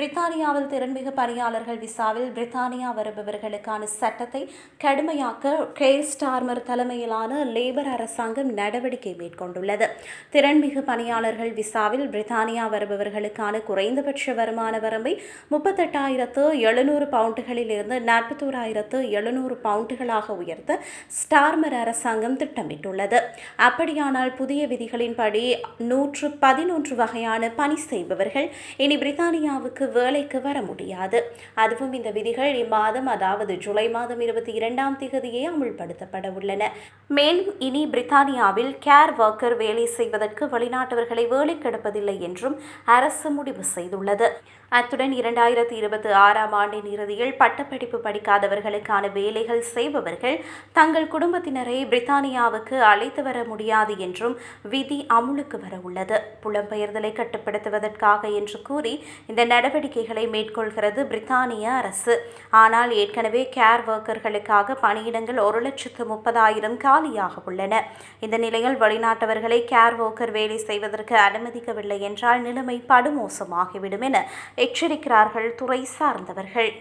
பிரித்தானியாவில் திறன்மிகு பணியாளர்கள் விசாவில் பிரித்தானியா வருபவர்களுக்கான சட்டத்தை கடுமையாக்க கேர் ஸ்டார்மர் தலைமையிலான லேபர் அரசாங்கம் நடவடிக்கை மேற்கொண்டுள்ளது. திறன்மிகு பணியாளர்கள் விசாவில் பிரித்தானியா வருபவர்களுக்கான குறைந்தபட்ச வருமான வரம்பை முப்பத்தெட்டாயிரத்து எழுநூறு பவுண்டுகளில் இருந்து நாற்பத்தோராயிரத்து எழுநூறு பவுண்டுகளாக உயர்த்த ஸ்டார்மர் அரசாங்கம் திட்டமிட்டுள்ளது. அப்படியானால் புதிய விதிகளின்படி நூற்று பதினொன்று வகையான பணி செய்பவர்கள் இனி பிரித்தானியாவுக்கு வேலைக்கு வர முடியாது. அதுவும் இந்த விதிகள் இம்மாதம் அதாவது ஜூலை மாதம் இருபத்தி இரண்டாம் தேதியே அமுல்படுத்தப்பட உள்ளன மேலும் இனி பிரித்தானியாவில் கேர் ஒர்க்கர் வேலை செய்வதற்கு வெளிநாட்டவர்களை வேலைக்கு எடுப்பதில்லை என்றும் அரசு முடிவு செய்துள்ளது. அத்துடன் இரண்டாயிரத்தி இருபத்தி ஆறாம் ஆண்டின் இறுதியில் பட்டப்படிப்பு படிக்காதவர்களுக்கான வேலைகள் செய்பவர்கள் தங்கள் குடும்பத்தினரை பிரித்தானியாவுக்கு அழைத்து வர முடியாது என்றும் விதி அமுலுக்கு வர உள்ளது புலம்பெயர்தலை கட்டுப்படுத்துவதற்காக என்று கூறி இந்த நடவடிக்கை நடவடிக்கைகளை மேற்கொள்கிறது பிரித்தானிய அரசு. ஆனால் ஏற்கனவே கேர் ஒர்க்கர்களுக்காக பணியிடங்கள் ஒரு லட்சத்து முப்பதாயிரம் காலியாக உள்ளன. இந்த நிலையில் வெளிநாட்டவர்களை கேர் ஒர்க்கர் வேலை செய்வதற்கு அனுமதிக்கவில்லை என்றால் நிலைமை படுமோசமாகிவிடும் என எச்சரிக்கிறார்கள் துறை சார்ந்தவர்கள்.